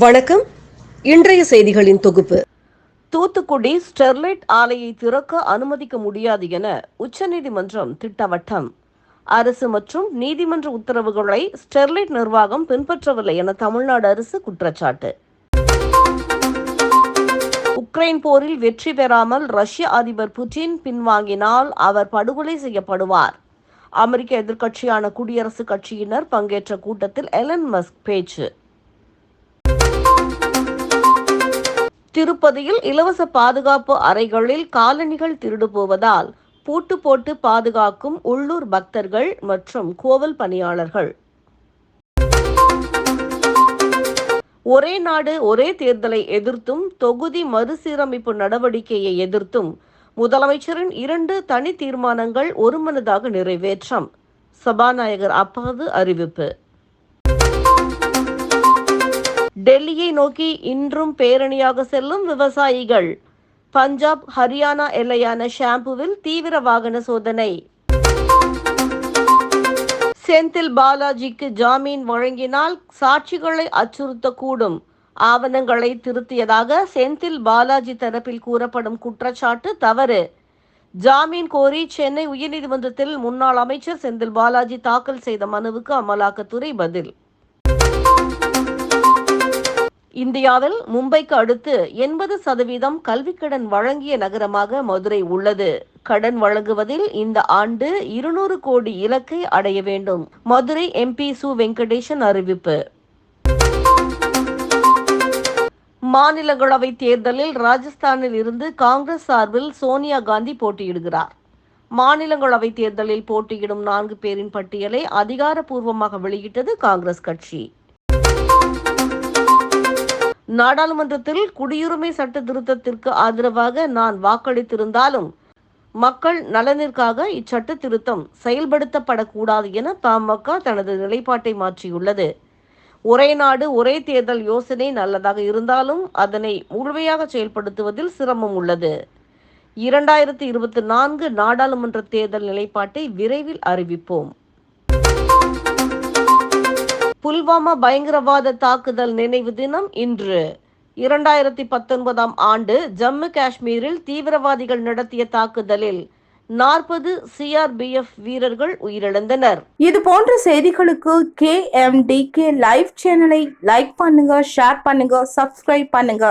வணக்கம். இன்றைய செய்திகளின் தொகுப்பு. தூத்துக்குடி ஸ்டெர்லைட் ஆலையை திறக்க அனுமதிக்க முடியாது என உச்சநீதிமன்றம் திட்டவட்டம். அரசு மற்றும் நீதிமன்ற உத்தரவுகளை ஸ்டெர்லைட் நிர்வாகம் பின்பற்றவில்லை என தமிழ்நாடு அரசு குற்றச்சாட்டு. உக்ரைன் போரில் வெற்றி பெறாமல் ரஷ்ய அதிபர் புட்டின் பின்வாங்கினால் அவர் படுகொலை செய்யப்படுவார். அமெரிக்க எதிர்க்கட்சியான குடியரசுக் கட்சியினர் பங்கேற்ற கூட்டத்தில் எலன் மஸ்க் பேச்சு. திருப்பதியில் இலவச பாதுகாப்பு அறைகளில் காலணிகள் திருடு போவதால் பூட்டு போட்டு பாதுகாக்கும் உள்ளூர் பக்தர்கள் மற்றும் கோவில் பணியாளர்கள். ஒரே நாடு ஒரே தேர்தலை எதிர்த்தும் தொகுதி மறுசீரமைப்பு நடவடிக்கையை எதிர்த்தும் முதலமைச்சரின் இரண்டு தனி தீர்மானங்கள் ஒருமனதாக நிறைவேற்றம். சபாநாயகர் அப்பாவு அறிவிப்பு. டெல்லியை நோக்கி இன்றும் பேரணியாக செல்லும் விவசாயிகள். பஞ்சாப் ஹரியானா எல்லையான ஷாம்புவில் தீவிர வாகன சோதனை. செந்தில் பாலாஜிக்கு ஜாமீன் வழங்கினால் சாட்சிகளை அச்சுறுத்தக்கூடும். ஆவணங்களை திருத்தியதாக செந்தில் பாலாஜி தரப்பில் கூறப்படும் குற்றச்சாட்டு தவறு. ஜாமீன் கோரி சென்னை உயர்நீதிமன்றத்தில் முன்னாள் அமைச்சர் செந்தில் பாலாஜி தாக்கல் செய்த மனுவுக்கு அமலாக்கத்துறை பதில். இந்தியாவில் மும்பைக்கு அடுத்து எண்பது சதவீதம் கல்விக்கடன் வழங்கிய நகரமாக மதுரை உள்ளது. கடன் வழங்குவதில் இந்த ஆண்டு இருநூறு கோடி இலக்கை அடைய வேண்டும். மதுரை எம்பி சு வெங்கடேசன் அறிவிப்பு. மாநிலங்களவை தேர்தலில் ராஜஸ்தானில் இருந்து காங்கிரஸ் சார்பில் சோனியா காந்தி போட்டியிடுகிறார். மாநிலங்களவை தேர்தலில் போட்டியிடும் நான்கு பேரின் பட்டியலை அதிகாரப்பூர்வமாக வெளியிட்டது காங்கிரஸ் கட்சி. நாடாளுமன்றத்தில் குடியுரிமை சட்ட திருத்தத்திற்கு ஆதரவாக நான் வாக்களித்திருந்தாலும் மக்கள் நலனிற்காக இச்சட்ட திருத்தம் செயல்படுத்தப்படக்கூடாது என பாமக தனது நிலைப்பாட்டை மாற்றியுள்ளது. ஒரே நாடு ஒரே தேர்தல் யோசனை நல்லதாக இருந்தாலும் அதனை முழுமையாக செயல்படுத்துவதில் சிரமம் உள்ளது. இரண்டாயிரத்தி இருபத்தி நான்கு நாடாளுமன்ற தேர்தல் நிலைப்பாட்டை விரைவில் அறிவிப்போம். புல்வாமா பயங்கரவாத தாக்குதல் நினைவு தினம் இன்று. இரண்டாயிரத்தி பத்தொன்பதாம் ஆண்டு ஜம்மு காஷ்மீரில் தீவிரவாதிகள் நடத்திய தாக்குதலில் நாற்பது சிஆர்பிஎஃப் வீரர்கள் உயிரிழந்தனர். இது போன்ற செய்திகளுக்கு K M D K live சேனலை லைக் பண்ணுங்க ஷேர் பண்ணுங்க சப்ஸ்கிரைப் பண்ணுங்க.